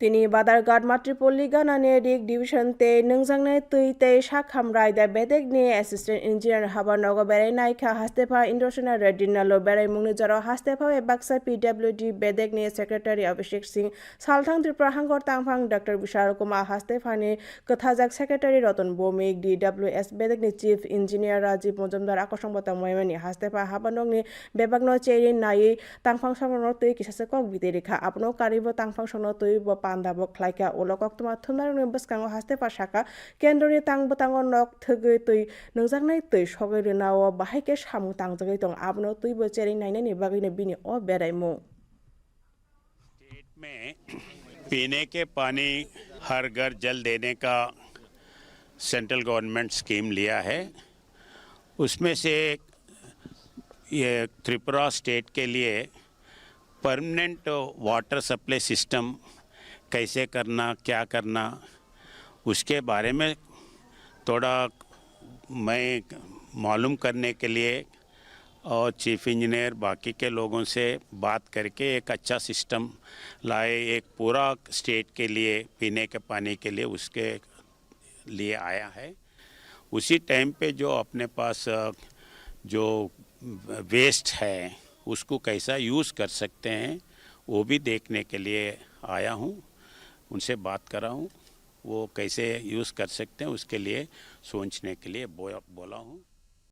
তিনি বাদারঘাট মাতৃপল্লী গানানি রিক ডিভিশন তে নংজাংনে তুই তে সাখাম রায় দা বেদেকনি অ্যাসিস্ট্যান্ট ইঞ্জিনিয়ার হাবানগ বেড়াই নাইখা হাস্তেফা ইন্দ্রসেনা রেড্ডি নালো বেড়াই মুংনি জরাও হাস্তেফা এ বাক্সা পিডব্লিউডি বেদেকনি সেক্রেটারি অভিষেক সিং, সালথাং ত্রিপুরা হাঙ্গর তাংফাং ডক্টর বিশাল কুমার হাস্তেফানি কথাজাক সেক্রেটারি রতন ভৌমিক ডিডব্লিউএস বেদেকনি চিফ ইঞ্জিনিয়ার রাজীব মজুমদার আকর্ষণবতা ময়মানি হাস্তেফা হাবানগনি বেবাগনো চেরি নাই তাংফাং সামনো তুই কিসাসে কক বিদে রেখা আপনো কারিব তাংফাং সনো তুই पांडा बक फ्लाई का ओलक वक्त मा थुनार ने बस कांगो हास्ते पा शाका केंद्र ने तांग बतांगो नक थगे तुई नंजाग नै तुई सगे रेनाव बाहाय के सामु तांग जगे तों आबनो तुई बचेरि नायने ने बागै ने बिनि ओ बेराय मु में पीने के पानी हर घर जल देने का सेंट्रल गवर्नमेंट स्कीम लिया है। उसमें से ये त्रिपुरा स्टेट के लिए परमानेंट वाटर सप्लाई सिस्टम कैसे करना, क्या करना, उसके बारे में थोड़ा मैं मालूम करने के लिए और चीफ इंजीनियर बाकी के लोगों से बात करके एक अच्छा सिस्टम लाए, एक पूरा स्टेट के लिए, पीने के पानी के लिए उसके लिए आया है। उसी टाइम पे जो अपने पास, जो वेस्ट है, उसको कैसा यूज़ कर सकते हैं, वो भी देखने के लिए आया हूँ। उनसे बात करा हूँ। वो कैसे यूज़ कर सकते हैं, उसके लिए सोचने के लिए बोला हूँ।